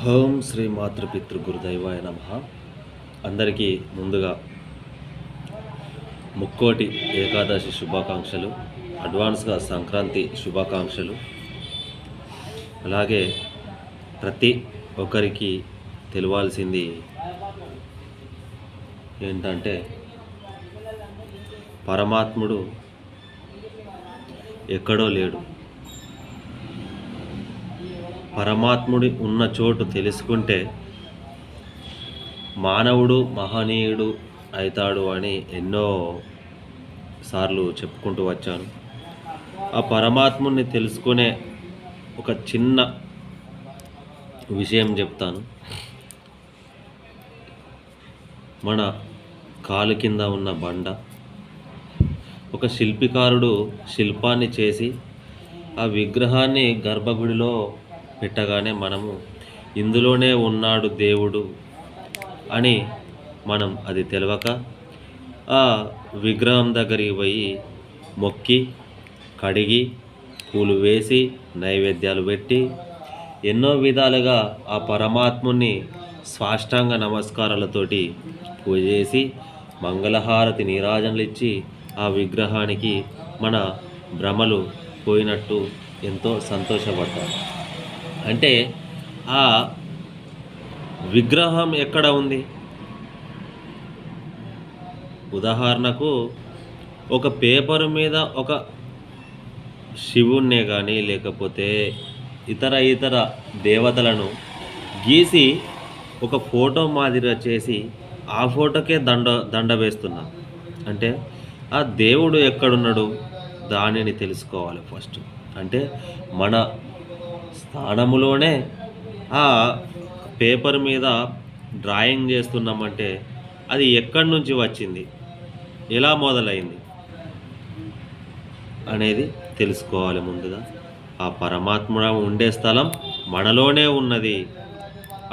Home Shri మాతృపితృ గురుదైవాయ నమ. అందరికీ ముందుగా ముక్కోటి ఏకాదశి శుభాకాంక్షలు అడ్వాన్స్గా సంక్రాంతి శుభాకాంక్షలు. అలాగే ప్రతి ఒక్కరికి తెలియాల్సింది ఏంటంటే పరమాత్ముడు ఎక్కడో లేడు. పరమాత్ముడి ఉన్న చోటు తెలుసుకుంటే మానవుడు మహనీయుడు అవుతాడు అని ఎన్నో సార్లు చెప్పుకుంటూ వచ్చాను. ఆ పరమాత్ముడిని తెలుసుకునే ఒక చిన్న విషయం చెప్తాను. మన కాలు కింద ఉన్న బండ ఒక శిల్పికారుడు శిల్పాన్ని చేసి ఆ విగ్రహాన్ని గర్భగుడిలో పెట్టగానే మనము ఇందులోనే ఉన్నాడు దేవుడు అని మనం అది తెలియక ఆ విగ్రహం దగ్గరికి పోయి మొక్కి కడిగి పూలు వేసి నైవేద్యాలు పెట్టి ఎన్నో విధాలుగా ఆ పరమాత్ముని స్వాష్టాంగ నమస్కారాలతోటి పూజ చేసి మంగళహారతి నీరాజనలు ఇచ్చి ఆ విగ్రహానికి మన భ్రమలు పోయినట్టు ఎంతో సంతోషపడ్డారు అంటే ఆ విగ్రహం ఎక్కడ ఉంది? ఉదాహరణకు ఒక పేపర్ మీద ఒక శివుణ్ణే కానీ లేకపోతే ఇతర ఇతర దేవతలను గీసి ఒక ఫోటో మాదిరిగా చేసి ఆ ఫోటోకే దండ దండ వేస్తున్నా. అంటే ఆ దేవుడు ఎక్కడున్నాడు? దానిని తెలుసుకోవాలి ఫస్ట్. అంటే మన స్థానములోనే ఆ పేపర్ మీద డ్రాయింగ్ చేస్తున్నామంటే అది ఎక్కడి నుంచి వచ్చింది? ఎలా మొదలైంది? అనేది తెలుసుకోవాలి ముందుగా. ఆ పరమాత్మ ఉండే స్థలం మనలోనే ఉన్నది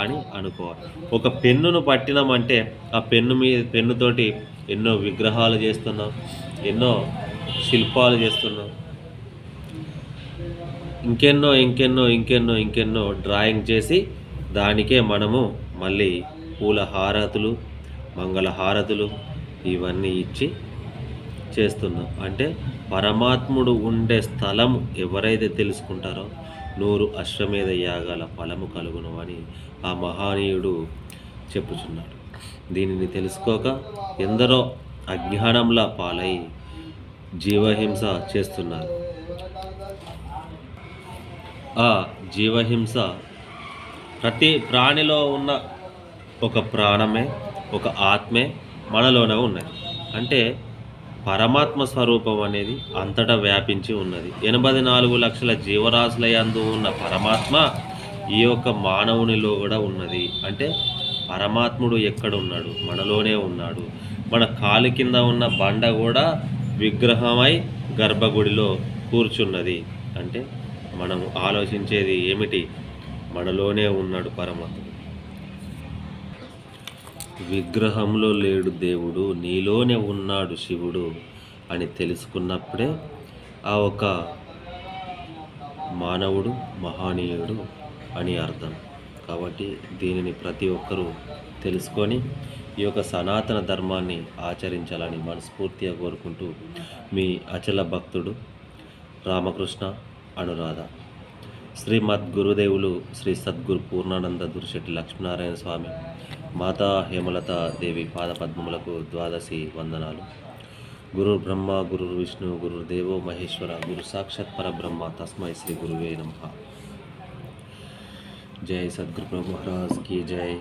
అని అనుకోవాలి. ఒక పెన్నును పట్టినామంటే ఆ పెన్ను మీద పెన్నుతోటి ఎన్నో విగ్రహాలు చేస్తున్నాం ఎన్నో శిల్పాలు చేస్తున్నాం. ఇంకెన్నో ఇంకెన్నో ఇంకెన్నో ఇంకెన్నో డ్రాయింగ్ చేసి దానికే మనము మళ్ళీ పూల హారతులు మంగళ హారతులు ఇవన్నీ ఇచ్చి చేస్తున్నాం. అంటే పరమాత్ముడు ఉండే స్థలం ఎవరైతే తెలుసుకుంటారో నూరు అశ్వమేధ యాగాల ఫలము కలుగును అని ఆ మహానీయుడు చెప్పుచున్నాడు. దీనిని తెలుసుకోక ఎందరో అజ్ఞానంలా పాలై జీవహింస చేస్తున్నారు. ఆ జీవహింస ప్రతి ప్రాణిలో ఉన్న ఒక ప్రాణమే ఒక ఆత్మే మనలోనే ఉన్నది. అంటే పరమాత్మ స్వరూపం అనేది అంతటా వ్యాపించి ఉన్నది. ఎనభై నాలుగు లక్షల జీవరాశుల యందు ఉన్న పరమాత్మ ఈ యొక్క మానవునిలో కూడా ఉన్నది. అంటే పరమాత్ముడు ఎక్కడ ఉన్నాడు మనలోనే ఉన్నాడు. మన కాలు కింద ఉన్న బండ కూడా విగ్రహమై గర్భగుడిలో కూర్చున్నది. అంటే మనం ఆలోచించేది ఏమిటి? మనలోనే ఉన్నాడు పరమాత్ముడు. విగ్రహంలో లేడు దేవుడు నీలోనే ఉన్నాడు శివుడు అని తెలుసుకున్నప్పుడే ఆ ఒక మానవుడు మహానీయుడు అని అర్థం. కాబట్టి దీనిని ప్రతి ఒక్కరూ తెలుసుకొని ఈ యొక్క సనాతన ధర్మాన్ని ఆచరించాలని మనస్ఫూర్తిగా కోరుకుంటూ మీ అచల భక్తుడు రామకృష్ణ అనురాధ. శ్రీమద్ గురుదేవులు శ్రీ సద్గురు పూర్ణానంద దుర్శెట్టి లక్ష్మీనారాయణ స్వామి మాతా హేమలత దేవి పాదపద్మములకు ద్వాదశి వందనాలు. గురు బ్రహ్మ గురు విష్ణు గురు దేవో మహేశ్వర గురు సాక్షాత్ పరబ్రహ్మ తస్మై శ్రీ గురువే నమ. జై సద్గురు బ్రహ్మరాజ్ కీ జై.